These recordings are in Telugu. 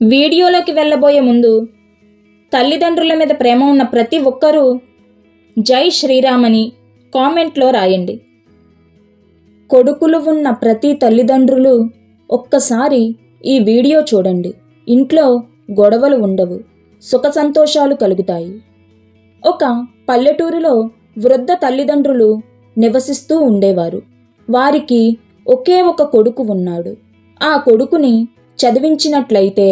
వీడియోలోకి వెళ్ళబోయే ముందు తల్లిదండ్రుల మీద ప్రేమ ఉన్న ప్రతి ఒక్కరూ జై శ్రీరామని కామెంట్లో రాయండి. కొడుకులు ఉన్న ప్రతి తల్లిదండ్రులు ఒక్కసారి ఈ వీడియో చూడండి. ఇంట్లో గొడవలు ఉండవు సుఖ సంతోషాలు కలుగుతాయి. ఒక పల్లెటూరులో వృద్ధ తల్లిదండ్రులు నివసిస్తూ ఉండేవారు. వారికి ఒకే ఒక కొడుకు ఉన్నాడు. ఆ కొడుకుని చదివించినట్లయితే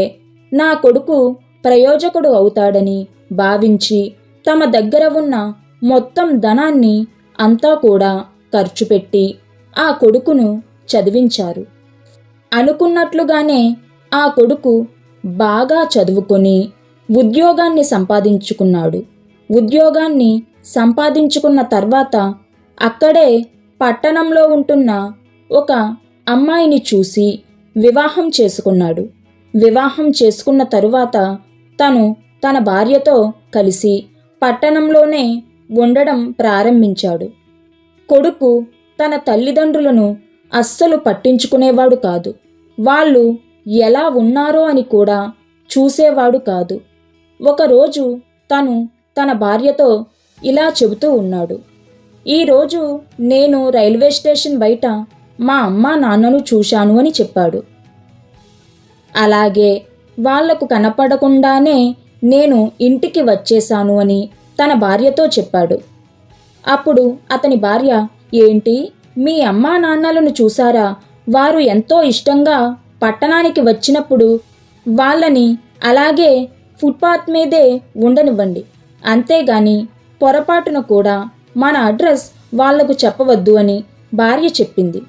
నా కొడుకు ప్రయోజకుడు అవుతాడని భావించి తమ దగ్గర ఉన్న మొత్తం ధనాన్ని అంతా కూడా ఖర్చు పెట్టి ఆ కొడుకును చదివించారు. అనుకున్నట్లుగానే ఆ కొడుకు బాగా చదువుకొని ఉద్యోగాన్ని సంపాదించుకున్నాడు. ఉద్యోగాన్ని సంపాదించుకున్న తర్వాత అక్కడే పట్టణంలో ఉంటున్న ఒక అమ్మాయిని చూసి వివాహం చేసుకున్నాడు. వివాహం చేసుకున్న తరువాత తను తన భార్యతో కలిసి పట్టణంలోనే ఉండడం ప్రారంభించాడు. కొడుకు తన తల్లిదండ్రులను అస్సలు పట్టించుకునేవాడు కాదు. వాళ్ళు ఎలా ఉన్నారో అని కూడా చూసేవాడు కాదు. ఒకరోజు తను తన భార్యతో ఇలా చెబుతూ ఉన్నాడు. ఈరోజు నేను రైల్వే స్టేషన్ బయట మా అమ్మా నాన్నను చూశాను అని చెప్పాడు. అలాగే వాళ్ళకు కనపడకుండానే నేను ఇంటికి వచ్చేశాను అని తన భార్యతో చెప్పాడు. అప్పుడు అతని భార్య ఏంటి? మీ అమ్మా నాన్నలను చూసారా వారు ఎంతో ఇష్టంగా పట్టణానికి వచ్చినప్పుడు వాళ్ళని అలాగే ఫుట్పాత్ మీదే ఉండనివ్వండి. అంతేగాని పొరపాటున కూడా మన అడ్రస్ వాళ్ళకు చెప్పవద్దు అని భార్య చెప్పింది.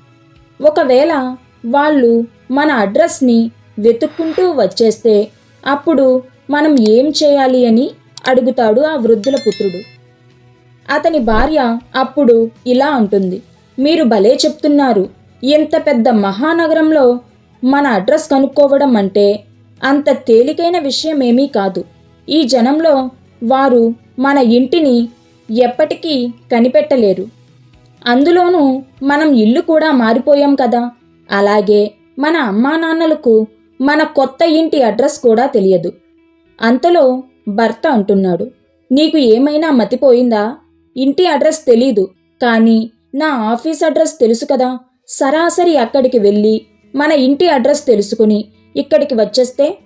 ఒకవేళ వాళ్ళు మన అడ్రస్ని వెతుక్కుంటూ వచ్చేస్తే అప్పుడు మనం ఏం చేయాలి అని అడుగుతాడు ఆ వృద్ధుల పుత్రుడు. అతని భార్య అప్పుడు ఇలా అంటుంది మీరు భలే చెప్తున్నారు. ఇంత పెద్ద మహానగరంలో మన అడ్రస్ కనుక్కోవడం అంటే అంత తేలికైన విషయం ఏమీ కాదు. ఈ జనంలో వారు మన ఇంటిని ఎప్పటికీ కనిపెట్టలేరు. అందులోనూ మనం ఇల్లు కూడా మారిపోయాం కదా. అలాగే మన అమ్మా నాన్నలకు మన కొత్త ఇంటి అడ్రస్ కూడా తెలియదు. అంతలో భర్త అంటున్నాడు నీకు ఏమైనా మతిపోయిందా? ఇంటి అడ్రస్ తెలీదు కానీ నా ఆఫీస్ అడ్రస్ తెలుసు కదా. సరాసరి అక్కడికి వెళ్ళి మన ఇంటి అడ్రస్ తెలుసుకుని ఇక్కడికి వచ్చేస్తే?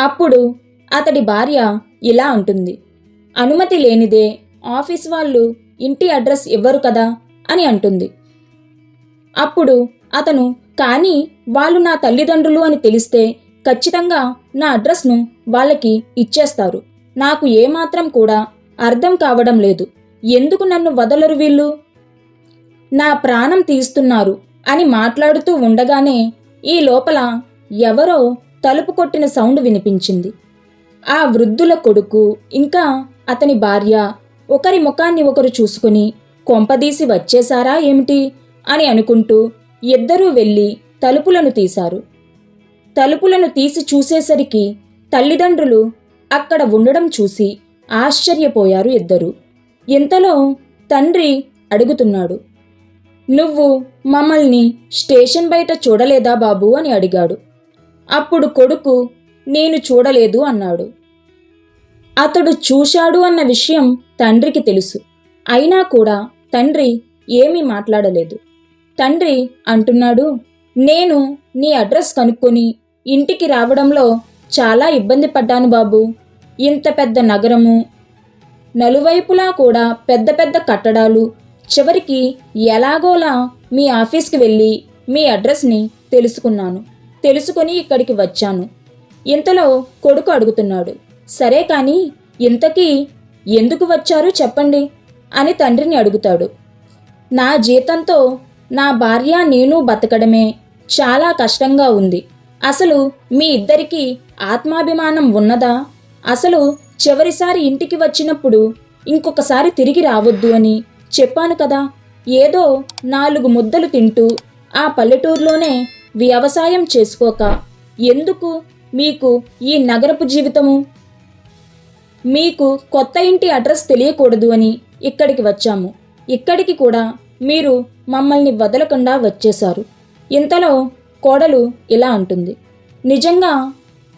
అప్పుడు అతడి భార్య ఇలా అంటుంది అనుమతి లేనిదే ఆఫీస్ వాళ్ళు ఇంటి అడ్రస్ ఇవ్వరు కదా? అని అంటుంది. అప్పుడు అతను కానీ వాళ్ళు నా తల్లిదండ్రులు అని తెలిస్తే ఖచ్చితంగా నా అడ్రస్ను వాళ్ళకి ఇచ్చేస్తారు. నాకు ఏమాత్రం కూడా అర్థం కావడం లేదు. ఎందుకు నన్ను వదలరు వీళ్ళు? నా ప్రాణం తీస్తున్నారు అని మాట్లాడుతూ ఉండగానే ఈ లోపల ఎవరో తలుపు కొట్టిన సౌండ్ వినిపించింది. ఆ వృద్ధుల కొడుకు ఇంకా అతని భార్య ఒకరి ముఖాన్ని ఒకరు చూసుకుని కొంపదీసి వచ్చేశారా ఏమిటి? అని అనుకుంటూ ఇద్దరూ వెళ్ళి తలుపులను తీశారు. తలుపులను తీసి చూసేసరికి తల్లిదండ్రులు అక్కడ ఉండడం చూసి ఆశ్చర్యపోయారు ఇద్దరు. ఇంతలో తండ్రి అడుగుతున్నాడు నువ్వు మమ్మల్ని స్టేషన్ బయట చూడలేదా బాబు? అని అడిగాడు. అప్పుడు కొడుకు నేను చూడలేదు అన్నాడు. అతడు చూశాడు అన్న విషయం తండ్రికి తెలుసు. అయినా కూడా తండ్రి ఏమీ మాట్లాడలేదు. తండ్రి అంటున్నాడు నేను నీ అడ్రస్ కనుక్కొని ఇంటికి రావడంలో చాలా ఇబ్బంది పడ్డాను బాబు. ఇంత పెద్ద నగరము నలువైపులా కూడా పెద్ద పెద్ద కట్టడాలు చివరికి ఎలాగోలా మీ ఆఫీస్కి వెళ్ళి మీ అడ్రస్ని తెలుసుకున్నాను. తెలుసుకొని ఇక్కడికి వచ్చాను. ఇంతలో కొడుకు అడుగుతున్నాడు సరే కానీ ఇంతకీ ఎందుకు వచ్చారు చెప్పండి అని తండ్రిని అడుగుతాడు. నా జీతంతో నా భార్య నేను బతకడమే చాలా కష్టంగా ఉంది. అసలు మీ ఇద్దరికీ ఆత్మాభిమానం ఉన్నదా? అసలు చివరిసారి ఇంటికి వచ్చినప్పుడు ఇంకొకసారి తిరిగి రావద్దు అని చెప్పాను కదా. ఏదో నాలుగు ముద్దలు తింటూ ఆ పల్లెటూరులోనే వ్యవసాయం చేసుకోక. ఎందుకు మీకు ఈ నగరపు జీవితము మీకు కొత్త ఇంటి అడ్రస్ తెలియకూడదు అని ఇక్కడికి వచ్చాము. ఇక్కడికి కూడా మీరు మమ్మల్ని వదలకుండా వచ్చేశారు. ఇంతలో కోడలు ఇలా అంటుంది. నిజంగా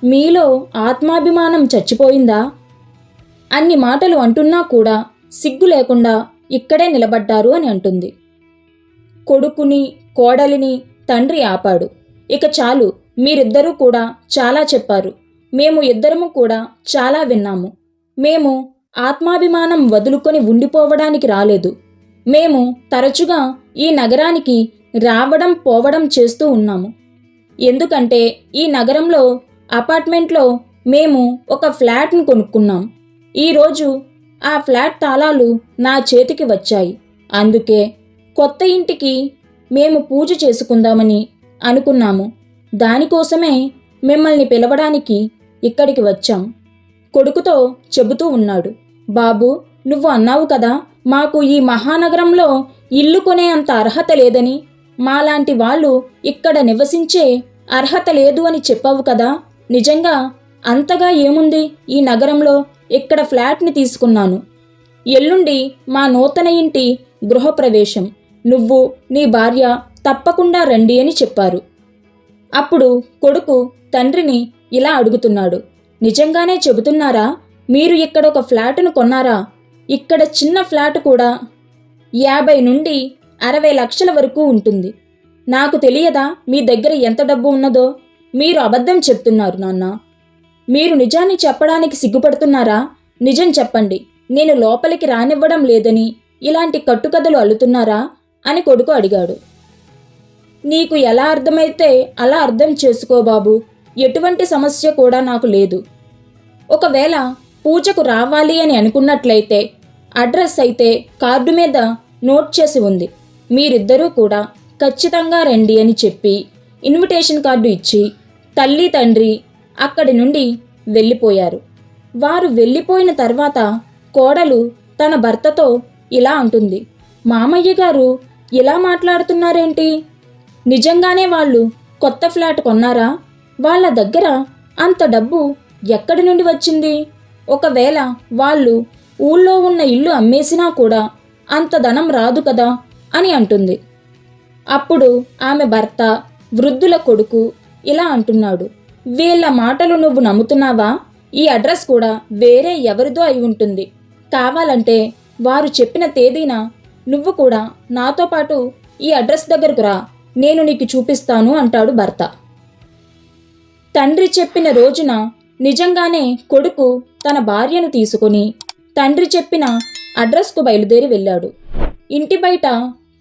మీలో ఆత్మాభిమానం చచ్చిపోయిందా? అన్ని మాటలు అంటున్నా కూడా సిగ్గు లేకుండా ఇక్కడే నిలబడ్డారు అని అంటుంది. కొడుకుని కోడలిని తండ్రి ఆపాడు. ఇక చాలు మీరిద్దరూ కూడా చాలా చెప్పారు. మేము ఇద్దరము కూడా చాలా విన్నాము. మేము ఆత్మాభిమానం వదులుకొని ఉండిపోవడానికి రాలేదు. మేము తరచుగా ఈ నగరానికి రావడం పోవడం చేస్తూ ఉన్నాము. ఎందుకంటే ఈ నగరంలో అపార్ట్మెంట్లో మేము ఒక ఫ్లాట్ను కొనుక్కున్నాం. ఈరోజు ఆ ఫ్లాట్ తాళాలు నా చేతికి వచ్చాయి. అందుకే కొత్త ఇంటికి మేము పూజ చేసుకుందామని అనుకున్నాము. దానికోసమే మిమ్మల్ని పిలవడానికి ఇక్కడికి వచ్చాం. కొడుకుతో చెబుతూ ఉన్నాడు. బాబు నువ్వు అన్నావు కదా మాకు ఈ మహానగరంలో ఇల్లు కొనే అంత అర్హత లేదని. మాలాంటి వాళ్ళు ఇక్కడ నివసించే అర్హత లేదు అని చెప్పావు కదా. నిజంగా అంతగా ఏముంది? ఈ నగరంలో ఇక్కడ ఫ్లాట్ని తీసుకున్నాను. ఎల్లుండి మా నూతన ఇంటి గృహప్రవేశం. నువ్వు నీ భార్య తప్పకుండా రండి అని చెప్పారు. అప్పుడు కొడుకు తండ్రిని ఇలా అడుగుతున్నాడు. నిజంగానే చెబుతున్నారా? మీరు ఇక్కడ ఒక ఫ్లాటును కొన్నారా? ఇక్కడ చిన్న ఫ్లాట్ కూడా యాభై నుండి అరవై లక్షల వరకు ఉంటుంది. నాకు తెలియదా మీ దగ్గర ఎంత డబ్బు ఉన్నదో? మీరు అబద్ధం చెప్తున్నారు నాన్న. మీరు నిజాన్ని చెప్పడానికి సిగ్గుపడుతున్నారా? నిజం చెప్పండి. నేను లోపలికి రానివ్వడం లేదని ఇలాంటి కట్టుకథలు అల్లుతున్నారా? అని కొడుకు అడిగాడు. నీకు ఎలా అర్థమైతే అలా అర్థం చేసుకో బాబు. ఎటువంటి సమస్య కూడా నాకు లేదు. ఒకవేళ పూజకు రావాలి అని అనుకున్నట్లయితే అడ్రస్ అయితే కార్డు మీద నోట్ చేసి ఉంది. మీరిద్దరూ కూడా ఖచ్చితంగా రండి అని చెప్పి ఇన్విటేషన్ కార్డు ఇచ్చి తల్లి తండ్రి అక్కడి నుండి వెళ్ళిపోయారు. వారు వెళ్ళిపోయిన తర్వాత కోడలు తన భర్తతో ఇలా అంటుంది. మామయ్య గారు ఇలా మాట్లాడుతున్నారేంటి? నిజంగానే వాళ్ళు కొత్త ఫ్లాట్ కొన్నారా? వాళ్ళ దగ్గర అంత డబ్బు ఎక్కడి నుండి వచ్చింది? ఒకవేళ వాళ్ళు ఊళ్ళో ఉన్న ఇల్లు అమ్మేసినా కూడా అంత ధనం రాదు కదా అని అంటుంది. అప్పుడు ఆమె భర్త వృద్ధుల కొడుకు ఇలా అంటున్నాడు. వీళ్ళ మాటలు నువ్వు నమ్ముతున్నావా? ఈ అడ్రస్ కూడా వేరే ఎవరిదో అయి ఉంటుంది. కావాలంటే వారు చెప్పిన తేదీన నువ్వు కూడా నాతో పాటు ఈ అడ్రస్ దగ్గరకు రా. నేను నీకు చూపిస్తాను అంటాడు భర్త. తండ్రి చెప్పిన రోజున నిజంగానే కొడుకు తన భార్యను తీసుకుని తండ్రి చెప్పిన అడ్రస్కు బయలుదేరి వెళ్ళాడు. ఇంటి బయట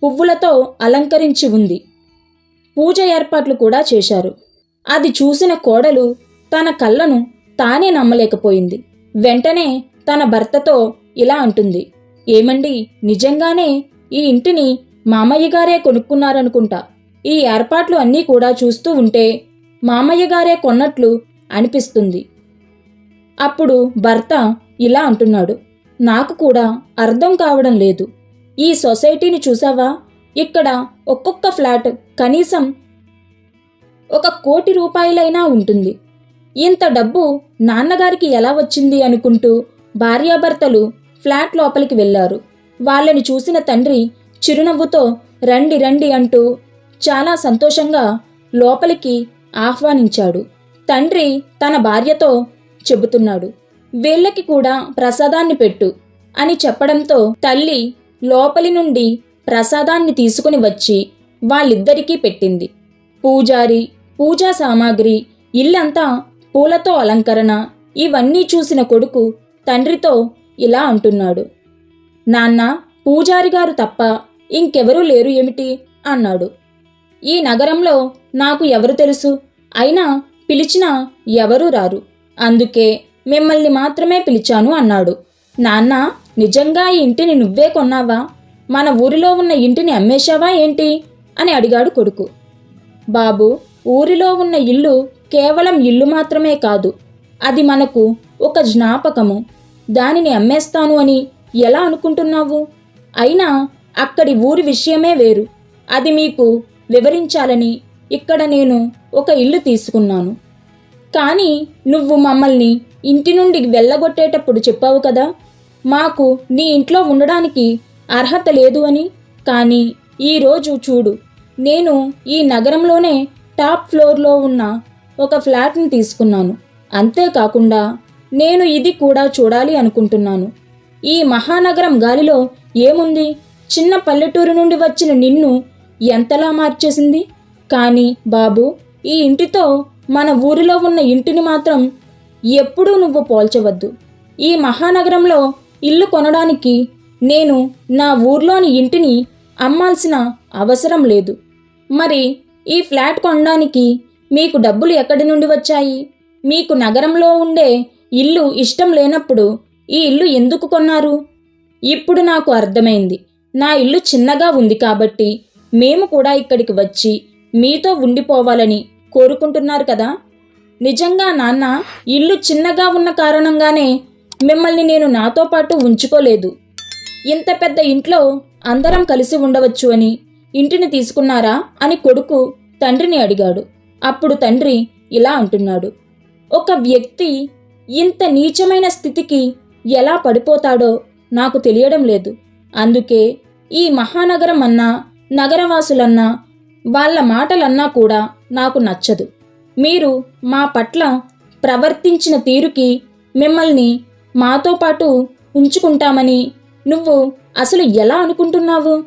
పువ్వులతో అలంకరించి ఉంది. పూజ ఏర్పాట్లు కూడా చేశారు. అది చూసిన కోడలు తన కళ్ళను తానే నమ్మలేకపోయింది. వెంటనే తన భర్తతో ఇలా అంటుంది. ఏమండి నిజంగానే ఈ ఇంటిని మామయ్య గారే కొనుక్కున్నారనుకుంటా. ఈ ఏర్పాట్లు అన్నీ కూడా చూస్తూ ఉంటే మామయ్య గారే కొన్నట్లు అనిపిస్తుంది. అప్పుడు భర్త ఇలా అంటున్నాడు. నాకు కూడా అర్థం కావడం లేదు. ఈ సొసైటీని చూసావా? ఇక్కడ ఒక్కొక్క ఫ్లాట్ కనీసం ఒక కోటి రూపాయలైనా ఉంటుంది. ఇంత డబ్బు నాన్నగారికి ఎలా వచ్చింది అనుకుంటూ భార్యాభర్తలు ఫ్లాట్ లోపలికి వెళ్ళారు. వాళ్ళని చూసిన తండ్రి చిరునవ్వుతో రండి రండి అంటూ చాలా సంతోషంగా లోపలికి ఆహ్వానించాడు. తండ్రి తన భార్యతో చెబుతున్నాడు వీళ్ళకి కూడా ప్రసాదాన్ని పెట్టు అని చెప్పడంతో తల్లి లోపలి నుండి ప్రసాదాన్ని తీసుకుని వచ్చి వాళ్ళిద్దరికీ పెట్టింది. పూజారి పూజా సామాగ్రి ఇల్లంతా పూలతో అలంకరణ ఇవన్నీ చూసిన కొడుకు తండ్రితో ఇలా అంటున్నాడు. నాన్న పూజారి గారు తప్ప ఇంకెవరూ లేరు ఏమిటి? అన్నాడు. ఈ నగరంలో నాకు ఎవరు తెలుసు? అయినా పిలిచినా ఎవరూ రారు. అందుకే మిమ్మల్ని మాత్రమే పిలిచాను అన్నాడు. నాన్న నిజంగా ఈ ఇంటిని నువ్వే కొన్నావా? మన ఊరిలో ఉన్న ఇంటిని అమ్మేశావా ఏంటి? అని అడిగాడు కొడుకు. బాబు ఊరిలో ఉన్న ఇల్లు కేవలం ఇల్లు మాత్రమే కాదు అది మనకు ఒక జ్ఞాపకము. దానిని అమ్మేస్తాను అని ఎలా అనుకుంటున్నావు? అయినా అక్కడి ఊరి విషయమే వేరు. అది మీకు వివరించాలని ఇక్కడ నేను ఒక ఇల్లు తీసుకున్నాను. కానీ నువ్వు మమ్మల్ని ఇంటి నుండి వెళ్ళగొట్టేటప్పుడు చెప్పావు కదా మాకు నీ ఇంట్లో ఉండడానికి అర్హత లేదు అని. కానీ ఈరోజు చూడు నేను ఈ నగరంలోనే టాప్ ఫ్లోర్లో ఉన్న ఒక ఫ్లాట్ని తీసుకున్నాను. అంతేకాకుండా నేను ఇది కూడా చూడాలి అనుకుంటున్నాను. ఈ మహానగరం గాలిలో ఏముంది? చిన్న పల్లెటూరు నుండి వచ్చిన నిన్ను ఎంతలా మార్చేసింది? కానీ బాబు ఈ ఇంటితో మన ఊరిలో ఉన్న ఇంటిని మాత్రం ఎప్పుడూ నువ్వు పోల్చవద్దు. ఈ మహానగరంలో ఇల్లు కొనడానికి నేను నా ఊర్లోని ఇంటిని అమ్మాల్సిన అవసరం లేదు. మరి ఈ ఫ్లాట్ కొనడానికి మీకు డబ్బులు ఎక్కడి నుండి వచ్చాయి? మీకు నగరంలో ఉండే ఇల్లు ఇష్టం లేనప్పుడు ఈ ఇల్లు ఎందుకు కొన్నారు? ఇప్పుడు నాకు అర్థమైంది. నా ఇల్లు చిన్నగా ఉంది కాబట్టి మేము కూడా ఇక్కడికి వచ్చి మీతో ఉండిపోవాలని కోరుకుంటున్నారు కదా? నిజంగా నాన్న ఇల్లు చిన్నగా ఉన్న కారణంగానే మిమ్మల్ని నేను నాతో పాటు ఉంచుకోలేదు. ఇంత పెద్ద ఇంట్లో అందరం కలిసి ఉండవచ్చు అని ఇంటిని తీసుకున్నారా అని కొడుకు తండ్రిని అడిగాడు. అప్పుడు తండ్రి ఇలా అంటున్నాడు. ఒక వ్యక్తి ఇంత నీచమైన స్థితికి ఎలా పడిపోతాడో నాకు తెలియడం లేదు. అందుకే ఈ మహానగరం అన్నా నగరవాసులన్నా వాళ్ళ మాటలన్నా కూడా నాకు నచ్చదు. మీరు మా పట్ల ప్రవర్తించిన తీరుకి మిమ్మల్ని మాతో పాటు ఉంచుకుంటామని నువ్వు అసలు ఎలా అనుకుంటున్నావు?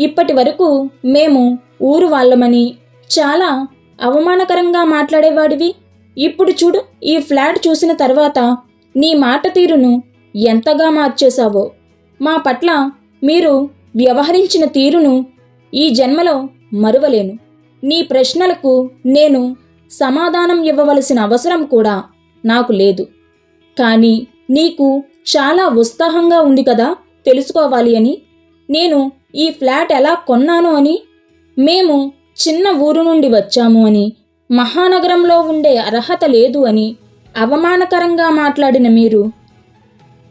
ఇప్పటి వరకు మేము ఊరు వాళ్ళమని చాలా అవమానకరంగా మాట్లాడేవాడివి. ఇప్పుడు చూడు ఈ ఫ్లాట్ చూసిన తర్వాత నీ మాట తీరును ఎంతగా మార్చేశావో. మా పట్ల మీరు వ్యవహరించిన తీరును ఈ జన్మలో మరువలేను. నీ ప్రశ్నలకు నేను సమాధానం ఇవ్వవలసిన అవసరం కూడా నాకు లేదు. కానీ నీకు చాలా ఉత్సాహంగా ఉంది కదా తెలుసుకోవాలి అని. నేను ఈ ఫ్లాట్ ఎలా కొన్నాను అని. మేము చిన్న ఊరు నుండి వచ్చాము అని. మహానగరంలో ఉండే అర్హత లేదు అని అవమానకరంగా మాట్లాడిన మీరు.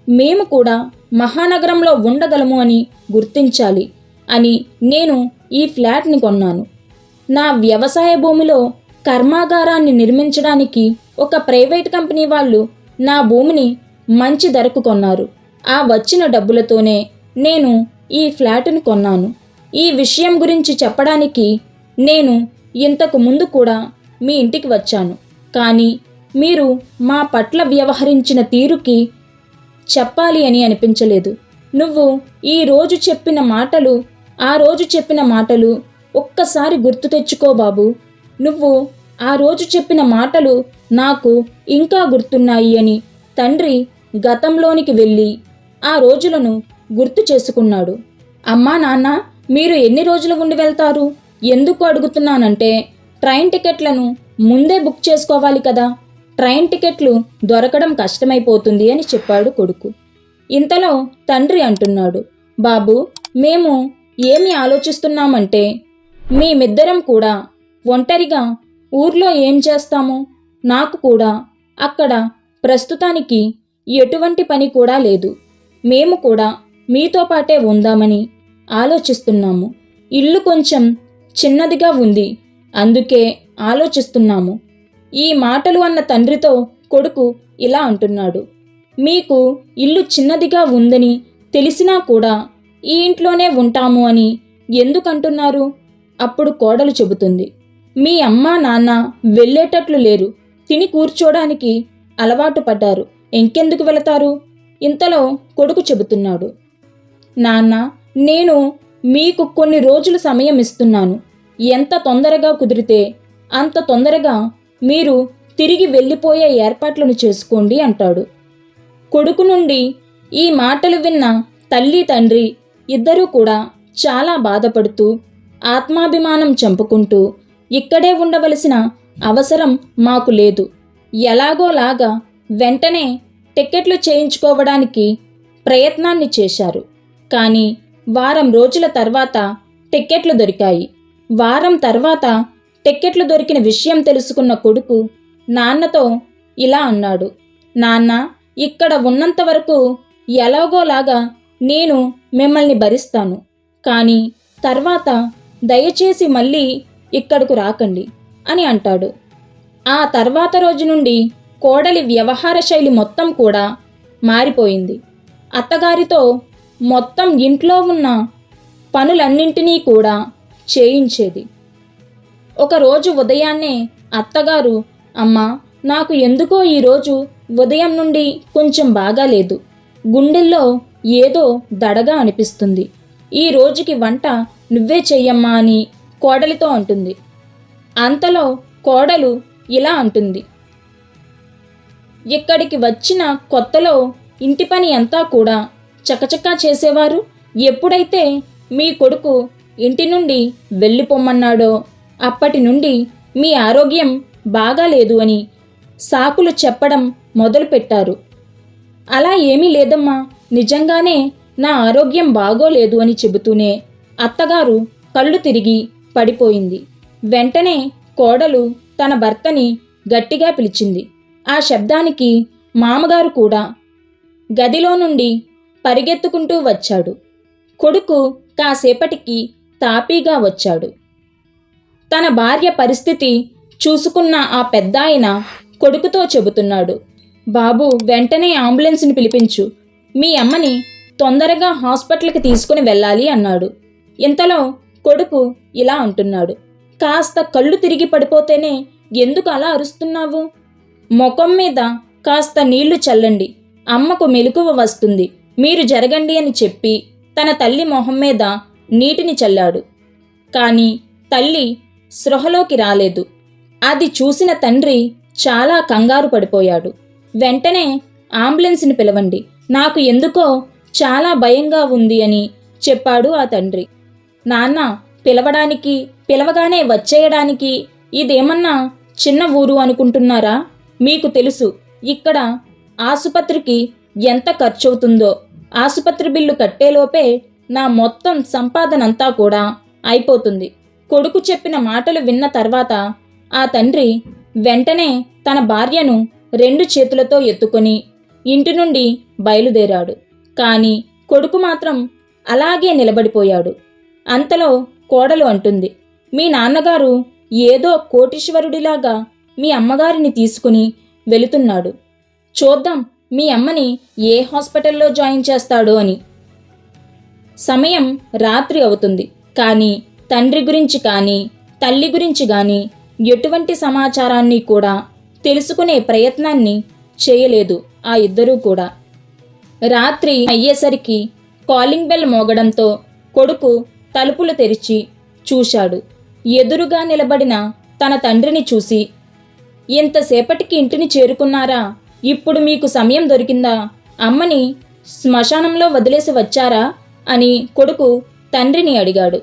మేము కూడా మహానగరంలో ఉండగలము అని గుర్తించాలి అని నేను ఈ ఫ్లాట్ని కొన్నాను. నా వ్యవసాయ భూమిలో కర్మాగారాన్ని నిర్మించడానికి ఒక ప్రైవేట్ కంపెనీ వాళ్ళు నా భూమిని మంచి ధరకు కొన్నారు. ఆ వచ్చిన డబ్బులతోనే నేను ఈ ఫ్లాట్ను కొన్నాను. ఈ విషయం గురించి చెప్పడానికి నేను ఇంతకు ముందు కూడా మీ ఇంటికి వచ్చాను. కానీ మీరు మా పట్ల వ్యవహరించిన తీరుకి చెప్పాలి అని అనిపించలేదు. నువ్వు ఈ రోజు చెప్పిన మాటలు ఆ రోజు చెప్పిన మాటలు ఒక్కసారి గుర్తు తెచ్చుకో బాబు. నువ్వు ఆ రోజు చెప్పిన మాటలు నాకు ఇంకా గుర్తున్నాయి అని తండ్రి గతంలోనికి వెళ్ళి ఆ రోజులను గుర్తు చేసుకున్నాడు. అమ్మా నాన్న మీరు ఎన్ని రోజులు ఉండి వెళ్తారు? ఎందుకు అడుగుతున్నానంటే ట్రైన్ టికెట్లను ముందే బుక్ చేసుకోవాలి కదా. ట్రైన్ టికెట్లు దొరకడం కష్టమైపోతుంది అని చెప్పాడు కొడుకు. ఇంతలో తండ్రి అంటున్నాడు బాబు మేము ఏమి ఆలోచిస్తున్నామంటే మేమిద్దరం కూడా ఒంటరిగా ఊర్లో ఏం చేస్తాము? నాకు కూడా అక్కడ ప్రస్తుతానికి ఎటువంటి పని కూడా లేదు. మేము కూడా మీతో పాటే ఉందామని ఆలోచిస్తున్నాము. ఇల్లు కొంచెం చిన్నదిగా ఉంది అందుకే ఆలోచిస్తున్నాము. ఈ మాటలు అన్న తండ్రితో కొడుకు ఇలా అంటున్నాడు. మీకు ఇల్లు చిన్నదిగా ఉందని తెలిసినా కూడా ఈ ఇంట్లోనే ఉంటాము అని ఎందుకంటున్నారు? అప్పుడు కోడలు చెబుతుంది. మీ అమ్మ నాన్న వెళ్ళేటట్లు లేరు. తిని కూర్చోడానికి అలవాటు పడ్డారు. ఇంకెందుకు వెళతారు? ఇంతలో కొడుకు చెబుతున్నాడు. నాన్న నేను మీకు కొన్ని రోజులు సమయం ఇస్తున్నాను. ఎంత తొందరగా కుదిరితే అంత తొందరగా మీరు తిరిగి వెళ్ళిపోయే ఏర్పాట్లను చేసుకోండి అంటాడు. కొడుకు నుండి ఈ మాటలు విన్న తల్లి తండ్రి ఇద్దరూ కూడా చాలా బాధపడుతూ ఆత్మాభిమానం చంపుకుంటూ ఇక్కడే ఉండవలసిన అవసరం మాకు లేదు. ఎలాగోలాగా వెంటనే టిక్కెట్లు చేయించుకోవడానికి ప్రయత్నాన్ని చేశారు. కానీ వారం రోజుల తర్వాత టిక్కెట్లు దొరికాయి. వారం తర్వాత టిక్కెట్లు దొరికిన విషయం తెలుసుకున్న కొడుకు నాన్నతో ఇలా అన్నాడు నాన్న ఇక్కడ ఉన్నంత వరకు ఎలాగోలాగా నేను మిమ్మల్ని భరిస్తాను కానీ తర్వాత దయచేసి మళ్ళీ ఇక్కడకు రాకండి అని అంటాడు. ఆ తర్వాత రోజు నుండి కోడలి వ్యవహార శైలి మొత్తం కూడా మారిపోయింది. అత్తగారితో మొత్తం ఇంట్లో ఉన్న పనులన్నింటినీ కూడా చేయించేది. ఒకరోజు ఉదయాన్నే అత్తగారు అమ్మా నాకు ఎందుకో ఈరోజు ఉదయం నుండి కొంచెం బాగాలేదు గుండెల్లో ఏదో దడగా అనిపిస్తుంది. ఈ రోజుకి వంట నువ్వే చెయ్యమ్మా అని కోడలితో అంటుంది. అంతలో కోడలు ఇలా అంటుంది. ఇక్కడికి వచ్చిన కొత్తలో ఇంటి పని అంతా కూడా చకచకా చేసేవారు? ఎప్పుడైతే మీ కొడుకు ఇంటి నుండి వెళ్ళిపోమ్మన్నాడో అప్పటి నుండి మీ ఆరోగ్యం బాగాలేదు అని సాకులు చెప్పడం మొదలుపెట్టారు. అలా ఏమీ లేదమ్మా. నిజంగానే నా ఆరోగ్యం బాగోలేదు అని చెబుతూనే అత్తగారు కళ్ళు తిరిగి పడిపోయింది. వెంటనే కోడలు తన భర్తని గట్టిగా పిలిచింది. ఆ శబ్దానికి మామగారు కూడా గదిలో నుండి పరిగెత్తుకుంటూ వచ్చాడు. కొడుకు కాసేపటికి తాపీగా వచ్చాడు. తన భార్య పరిస్థితి చూసుకున్న ఆ పెద్దాయన కొడుకుతో చెబుతున్నాడు. బాబు వెంటనే అంబులెన్స్ని పిలిపించు. మీ అమ్మని తొందరగా హాస్పిటల్కి తీసుకుని వెళ్ళాలి అన్నాడు. ఇంతలో కొడుకు ఇలా అంటున్నాడు. కాస్త కళ్ళు తిరిగి పడిపోతేనే ఎందుకు అలా అరుస్తున్నావు? ముఖం మీద కాస్త నీళ్ళు చల్లండి. అమ్మకు మెలకువ వస్తుంది. మీరు జరగండి అని చెప్పి తన తల్లి మొహం మీద నీటిని చల్లాడు. కానీ తల్లి స్పృహలోకి రాలేదు. అది చూసిన తండ్రి చాలా కంగారు పడిపోయాడు. వెంటనే అంబులెన్స్ని పిలవండి. నాకు ఎందుకో చాలా భయంగా ఉంది అని చెప్పాడు ఆ తండ్రి. నాన్న పిలవడానికి పిలవగానే వచ్చేయడానికి ఇదేమన్నా చిన్న ఊరు అనుకుంటున్నారా? మీకు తెలుసు ఇక్కడ ఆసుపత్రికి ఎంత ఖర్చవుతుందో. ఆసుపత్రి బిల్లు కట్టేలోపే నా మొత్తం సంపాదనంతా కూడా అయిపోతుంది. కొడుకు చెప్పిన మాటలు విన్న తర్వాత ఆ తండ్రి వెంటనే తన భార్యను రెండు చేతులతో ఎత్తుకొని ఇంటి నుండి బయలుదేరాడు. కానీ కొడుకు మాత్రం అలాగే నిలబడిపోయాడు. అంతలో కోడలు అంటుంది మీ నాన్నగారు ఏదో కోటీశ్వరుడిలాగా మీ అమ్మగారిని తీసుకుని వెళుతున్నాడు. చూద్దాం మీ అమ్మని ఏ హాస్పిటల్లో జాయిన్ చేస్తాడో అని. సమయం రాత్రి అవుతుంది. కానీ తండ్రి గురించి కానీ తల్లి గురించి కానీ ఎటువంటి సమాచారాన్ని కూడా తెలుసుకునే ప్రయత్నాన్ని చేయలేదు ఆ ఇద్దరూ కూడా. రాత్రి అయ్యేసరికి కాలింగ్ బెల్ మోగడంతో కొడుకు తలుపులు తెరిచి చూశాడు. ఎదురుగా నిలబడిన తన తండ్రిని చూసి ఇంతసేపటికి ఇంటిని చేరుకున్నారా? ఇప్పుడు మీకు సమయం దొరికిందా? అమ్మని శ్మశానంలో వదిలేసి వచ్చారా? అని కొడుకు తండ్రిని అడిగాడు.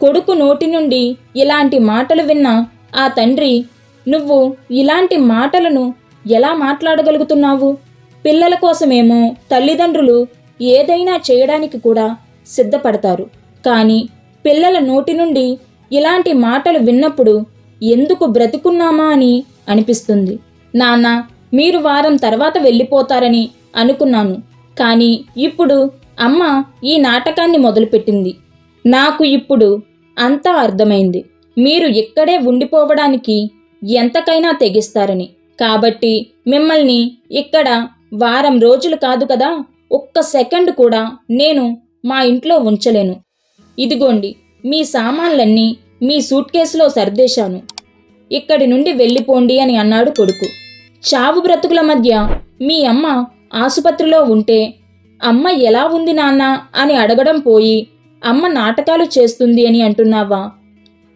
కొడుకు నోటి నుండి ఇలాంటి మాటలు విన్న ఆ తండ్రి నువ్వు ఇలాంటి మాటలను ఎలా మాట్లాడగలుగుతున్నావు? పిల్లల కోసమేమో తల్లిదండ్రులు ఏదైనా చేయడానికి కూడా సిద్ధపడతారు. కానీ పిల్లల నోటి నుండి ఇలాంటి మాటలు విన్నప్పుడు ఎందుకు బ్రతికున్నామా అని అనిపిస్తుంది. నాన్న మీరు వారం తర్వాత వెళ్ళిపోతారని అనుకున్నాను. కానీ ఇప్పుడు అమ్మ ఈ నాటకాన్ని మొదలుపెట్టింది. నాకు ఇప్పుడు అంతా అర్థమైంది. మీరు ఇక్కడే ఉండిపోవడానికి ఎంతకైనా తెగిస్తారని. కాబట్టి మిమ్మల్ని ఇక్కడ వారం రోజులు కాదు కదా ఒక్క సెకండ్ కూడా నేను మా ఇంట్లో ఉంచలేను. ఇదిగోండి మీ సామాన్లన్నీ మీ సూట్ కేసులో సర్దేశాను. ఇక్కడి నుండి వెళ్ళిపోండి అని అన్నాడు కొడుకు. చావు బ్రతుకుల మధ్య మీ అమ్మ ఆసుపత్రిలో ఉంటే అమ్మ ఎలా ఉంది నాన్న? అని అడగడం పోయి అమ్మ నాటకాలు చేస్తుంది అని అంటున్నావా?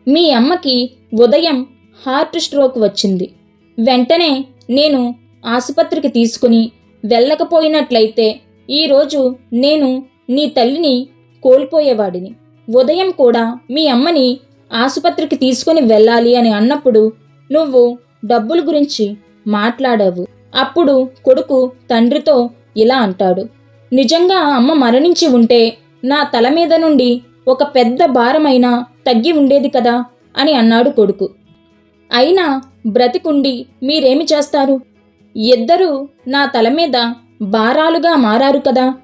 మీ అమ్మకి ఉదయం హార్ట్ స్ట్రోక్ వచ్చింది. వెంటనే నేను ఆసుపత్రికి తీసుకుని వెళ్ళకపోయినట్లయితే ఈరోజు నేను నీ తల్లిని కోల్పోయేవాడిని. ఉదయం కూడా మీ అమ్మని ఆసుపత్రికి తీసుకుని వెళ్ళాలి అని అన్నప్పుడు నువ్వు డబ్బుల గురించి మాట్లాడావు. అప్పుడు కొడుకు తండ్రితో ఇలా అంటాడు. నిజంగా అమ్మ మరణించి ఉంటే నా తల మీద నుండి ఒక పెద్ద భారమైనా తగ్గి ఉండేది కదా? అని అన్నాడు కొడుకు. అయినా బ్రతికుండి మీరేమి చేస్తారు? ఇద్దరూ నా తల మీద భారాలుగా మారారు కదా?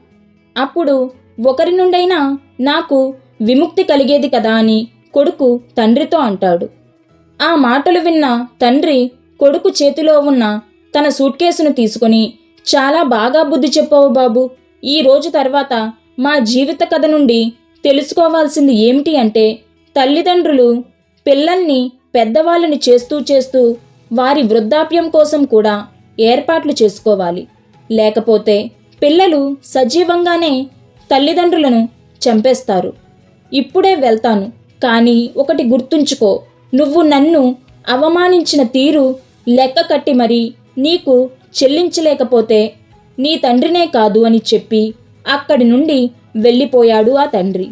అప్పుడు ఒకరి నుండైనా నాకు విముక్తి కలిగేది కదా అని కొడుకు తండ్రితో అంటాడు. ఆ మాటలు విన్న తండ్రి కొడుకు చేతిలో ఉన్న తన సూట్ కేసును తీసుకుని చాలా బాగా బుద్ధి చెప్పవు బాబు. ఈ రోజు తర్వాత మా జీవిత కథ నుండి తెలుసుకోవాల్సింది ఏమిటి అంటే తల్లిదండ్రులు పిల్లల్ని పెద్దవాళ్ళని చేస్తూ చేస్తూ వారి వృద్ధాప్యం కోసం కూడా ఏర్పాట్లు చేసుకోవాలి. లేకపోతే పిల్లలు సజీవంగానే తల్లిదండ్రులను చంపేస్తారు. ఇప్పుడే వెళ్తాను కానీ ఒకటి గుర్తుంచుకో. నువ్వు నన్ను అవమానించిన తీరు లెక్క కట్టి మరీ నీకు చెల్లించలేకపోతే నీ తండ్రినే కాదు అని చెప్పి అక్కడి నుండి వెళ్ళిపోయాడు ఆ తండ్రి.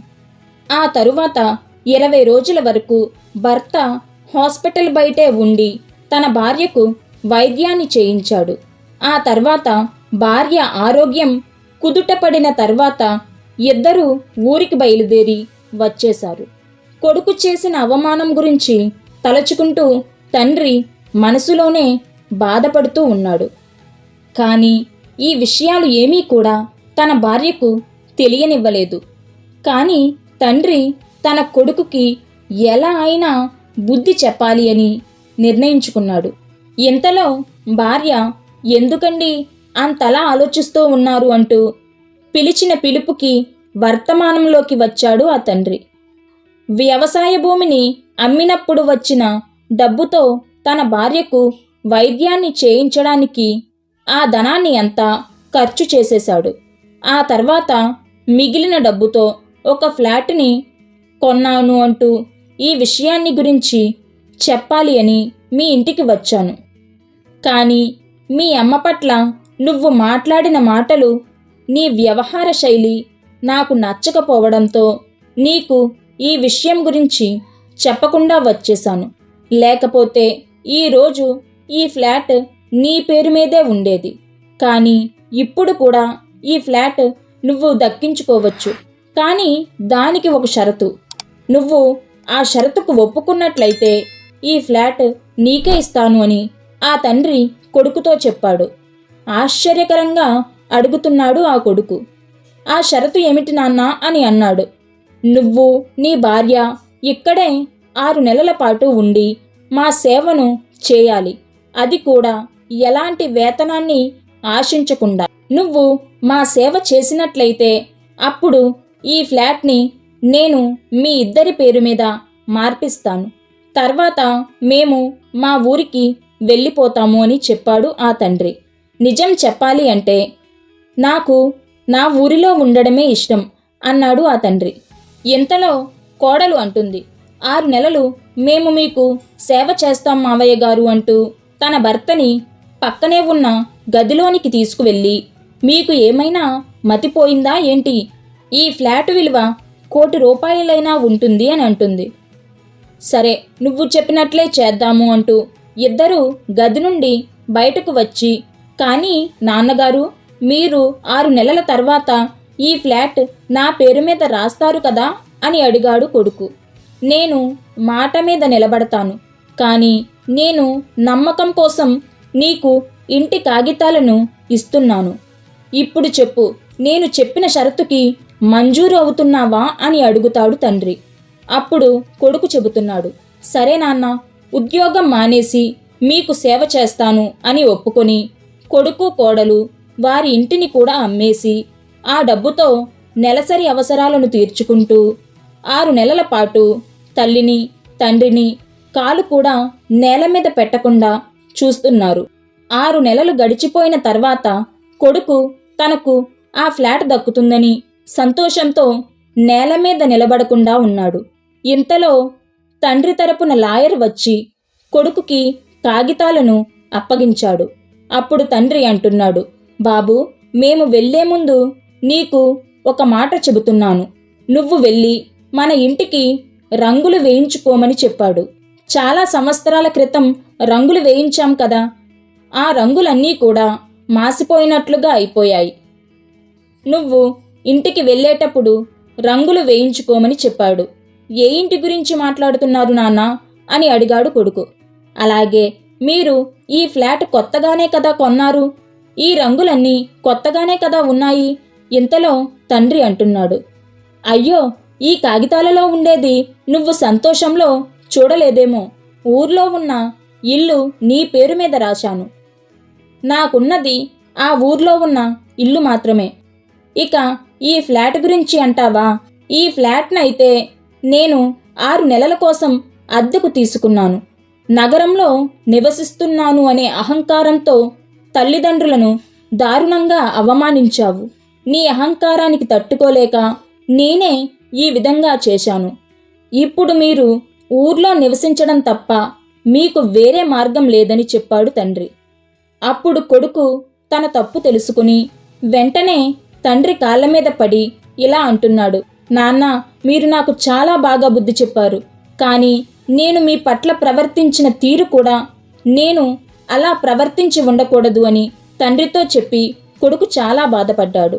ఆ తరువాత ఇరవై రోజుల వరకు భర్త హాస్పిటల్ బయటే ఉండి తన భార్యకు వైద్యాన్ని చేయించాడు. ఆ తర్వాత భార్య ఆరోగ్యం కుదుటపడిన తర్వాత ఇద్దరూ ఊరికి బయలుదేరి వచ్చేశారు. కొడుకు చేసిన అవమానం గురించి తలచుకుంటూ తండ్రి మనసులోనే బాధపడుతూ ఉన్నాడు. కానీ ఈ విషయాలు ఏమీ కూడా తన భార్యకు తెలియనివ్వలేదు. కానీ తండ్రి తన కొడుకుకి ఎలా అయినా బుద్ధి చెప్పాలి అని నిర్ణయించుకున్నాడు. ఇంతలో భార్య ఎందుకండి అంతలా ఆలోచిస్తూ ఉన్నారు అంటూ పిలిచిన పిలుపుకి వర్తమానంలోకి వచ్చాడు ఆ తండ్రి. వ్యవసాయ భూమిని అమ్మినప్పుడు వచ్చిన డబ్బుతో తన భార్యకు వైద్యాన్ని చేయించడానికి ఆ ధనాన్ని అంతా ఖర్చు చేసేశాడు. ఆ తర్వాత మిగిలిన డబ్బుతో ఒక ఫ్లాట్ని కొన్నాను అంటూ ఈ విషయాన్ని గురించి చెప్పాలి అని మీ ఇంటికి వచ్చాను. కానీ మీ అమ్మ పట్ల నువ్వు మాట్లాడిన మాటలు నీ వ్యవహార శైలి నాకు నచ్చకపోవడంతో నీకు ఈ విషయం గురించి చెప్పకుండా వచ్చేశాను. లేకపోతే ఈరోజు ఈ ఫ్లాట్ నీ పేరు మీదే ఉండేది. కానీ ఇప్పుడు కూడా ఈ ఫ్లాట్ నువ్వు దక్కించుకోవచ్చు. కానీ దానికి ఒక షరతు. నువ్వు ఆ షరతుకు ఒప్పుకున్నట్లయితే ఈ ఫ్లాట్ నీకే ఇస్తాను అని ఆ తండ్రి కొడుకుతో చెప్పాడు. ఆశ్చర్యకరంగా అడుగుతున్నాడు ఆ కొడుకు. ఆ షరతు ఏమిటి నాన్న అని అన్నాడు. నువ్వు నీ భార్య ఇక్కడే ఆరు నెలల పాటు ఉండి మా సేవను చేయాలి. అది కూడా ఎలాంటి వేతనాన్ని ఆశించకుండా. నువ్వు మా సేవ చేసినట్లయితే అప్పుడు ఈ ఫ్లాట్ని నేను మీ ఇద్దరి పేరు మీద మార్పిస్తాను. తర్వాత మేము మా ఊరికి వెళ్ళిపోతాము అని చెప్పాడు ఆ తండ్రి. నిజం చెప్పాలి అంటే నాకు నా ఊరిలో ఉండడమే ఇష్టం అన్నాడు ఆ తండ్రి. ఇంతలో కోడలు అంటుంది ఆరు నెలలు మేము మీకు సేవ చేస్తాం మావయ్య గారు అంటూ తన భర్తని పక్కనే ఉన్న గదిలోనికి తీసుకువెళ్ళి మీకు ఏమైనా మతిపోయిందా ఏంటి? ఈ ఫ్లాట్ విలువ కోటి రూపాయలైనా ఉంటుంది అని అంటుంది. సరే నువ్వు చెప్పినట్లే చేద్దాము అంటూ ఇద్దరూ గది నుండి బయటకు వచ్చి కానీ నాన్నగారు మీరు ఆరు నెలల తర్వాత ఈ ఫ్లాట్ నా పేరు మీద రాస్తారు కదా అని అడిగాడు కొడుకు. నేను మాట మీద నిలబడతాను కానీ నేను నమ్మకం కోసం నీకు ఇంటి కాగితాలను ఇస్తున్నాను. ఇప్పుడు చెప్పు నేను చెప్పిన షరతుకి మంజూరు అవుతున్నావా అని అడుగుతాడు తండ్రి. అప్పుడు కొడుకు చెబుతున్నాడు సరే నాన్న ఉద్యోగం మానేసి మీకు సేవ చేస్తాను అని ఒప్పుకొని కొడుకు కోడలు వారి ఇంటిని కూడా అమ్మేసి ఆ డబ్బుతో నెలసరి అవసరాలను తీర్చుకుంటూ ఆరు నెలల పాటు తల్లిని తండ్రిని కాలు కూడా నేల మీద పెట్టకుండా చూస్తున్నారు. ఆరు నెలలు గడిచిపోయిన తర్వాత కొడుకు తనకు ఆ ఫ్లాట్ దక్కుతుందని సంతోషంతో నేల మీద నిలబడకుండా ఉన్నాడు. ఇంతలో తండ్రి తరపున లాయర్ వచ్చి కొడుకుకి కాగితాలను అప్పగించాడు. అప్పుడు తండ్రి అంటున్నాడు బాబు మేము వెళ్ళే ముందు నీకు ఒక మాట చెబుతున్నాను. నువ్వు వెళ్ళి మన ఇంటికి రంగులు వేయించుకోమని చెప్పాడు. చాలా సంవత్సరాల క్రితం రంగులు వేయించాం కదా. ఆ రంగులన్నీ కూడా మాసిపోయినట్లుగా అయిపోయాయి. నువ్వు ఇంటికి వెళ్ళేటప్పుడు రంగులు వేయించుకోమని చెప్పాడు. ఏ ఇంటి గురించి మాట్లాడుతున్నారు నాన్న? అని అడిగాడు కొడుకు. అలాగే మీరు ఈ ఫ్లాట్ కొత్తగానే కదా కొన్నారు. ఈ రంగులన్నీ కొత్తగానే కదా ఉన్నాయి ఇంతలో తండ్రి అంటున్నాడు. అయ్యో ఈ కాగితాలలో ఉండేది నువ్వు సంతోషంలో చూడలేదేమో. ఊర్లో ఉన్న ఇల్లు నీ పేరు మీద రాశాను. నాకున్నది ఆ ఊర్లో ఉన్న ఇల్లు మాత్రమే. ఇక ఈ ఫ్లాట్ గురించి అంటావా? ఈ ఫ్లాట్నైతే నేను ఆరు నెలల కోసం అద్దెకు తీసుకున్నాను. నగరంలో నివసిస్తున్నాను అనే అహంకారంతో తల్లిదండ్రులను దారుణంగా అవమానించావు. నీ అహంకారానికి తట్టుకోలేక నేనే ఈ విధంగా చేశాను. ఇప్పుడు మీరు ఊర్లో నివసించడం తప్ప మీకు వేరే మార్గం లేదని చెప్పాడు తండ్రి. అప్పుడు కొడుకు తన తప్పు తెలుసుకుని వెంటనే తండ్రి కాళ్ళ మీద పడి ఇలా అంటున్నాడు నాన్న మీరు నాకు చాలా బాగా బుద్ధి చెప్పారు కానీ నేను మీ పట్ల ప్రవర్తించిన తీరు కూడా నేను అలా ప్రవర్తించి ఉండకూడదు అని తండ్రితో చెప్పి కొడుకు చాలా బాధపడ్డాడు.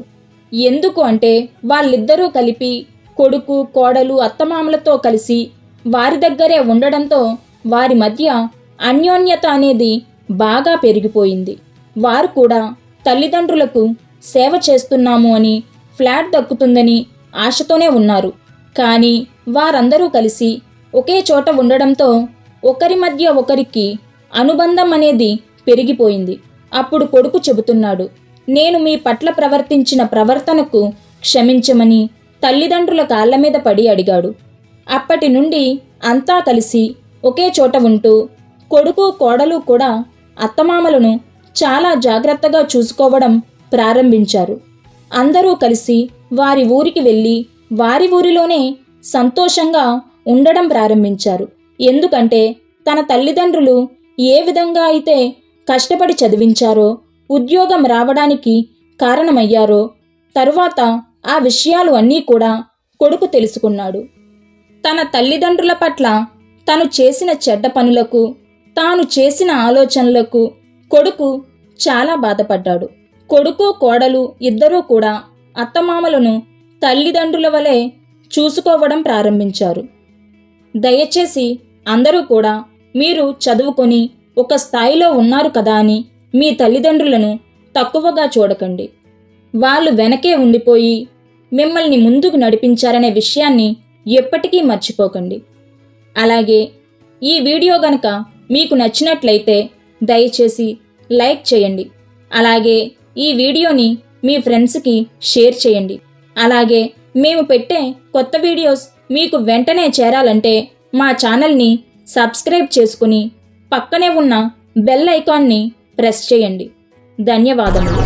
ఎందుకు అంటే వాళ్ళిద్దరూ కలిపి కొడుకు కోడలు అత్తమామలతో కలిసి వారి దగ్గరే ఉండడంతో వారి మధ్య అన్యోన్యత అనేది బాగా పెరిగిపోయింది. వారు కూడా తల్లిదండ్రులకు సేవ చేస్తున్నాము అని ఫ్లాట్ దక్కుతుందని ఆశతోనే ఉన్నారు. కానీ వారందరూ కలిసి ఒకే చోట ఉండడంతో ఒకరి మధ్య ఒకరికి అనుబంధం అనేది పెరిగిపోయింది. అప్పుడు కొడుకు చెబుతున్నాడు నేను మీ పట్ల ప్రవర్తించిన ప్రవర్తనకు క్షమించమని తల్లిదండ్రుల కాళ్ళ మీద పడి అడిగాడు. అప్పటి నుండి అంతా కలిసి ఒకే చోట ఉంటూ కొడుకు కోడలు కూడా అత్తమామలను చాలా జాగ్రత్తగా చూసుకోవడం ప్రారంభించారు. అందరూ కలిసి వారి ఊరికి వెళ్ళి వారి ఊరిలోనే సంతోషంగా ఉండడం ప్రారంభించారు. ఎందుకంటే తన తల్లిదండ్రులు ఏ విధంగా అయితే కష్టపడి చదివించారో ఉద్యోగం రావడానికి కారణమయ్యారో తరువాత ఆ విషయాలు అన్నీ కూడా కొడుకు తెలుసుకున్నాడు. తన తల్లిదండ్రుల పట్ల తను చేసిన చెడ్డ పనులకు తాను చేసిన ఆలోచనలకు కొడుకు చాలా బాధపడ్డాడు. కొడుకు కోడలు ఇద్దరూ కూడా అత్తమామలను తల్లిదండ్రుల వలె చూసుకోవడం ప్రారంభించారు. దయచేసి అందరూ కూడా మీరు చదువుకొని ఒక స్థాయిలో ఉన్నారు కదా అని మీ తల్లిదండ్రులను తక్కువగా చూడకండి. వాళ్ళు వెనకే ఉండిపోయి మిమ్మల్ని ముందుకు నడిపించారనే విషయాన్ని ఎప్పటికీ మర్చిపోకండి. అలాగే ఈ వీడియో గనక మీకు నచ్చినట్లయితే దయచేసి లైక్ చేయండి. అలాగే ఈ వీడియోని మీ ఫ్రెండ్స్కి షేర్ చేయండి. అలాగే మేము పెట్టే కొత్త వీడియోస్ మీకు వెంటనే చేరాలంటే మా ఛానల్ని సబ్స్క్రైబ్ చేసుకుని పక్కనే ఉన్న బెల్ ఐకాన్ని ప్రెస్ చేయండి. ధన్యవాదములు.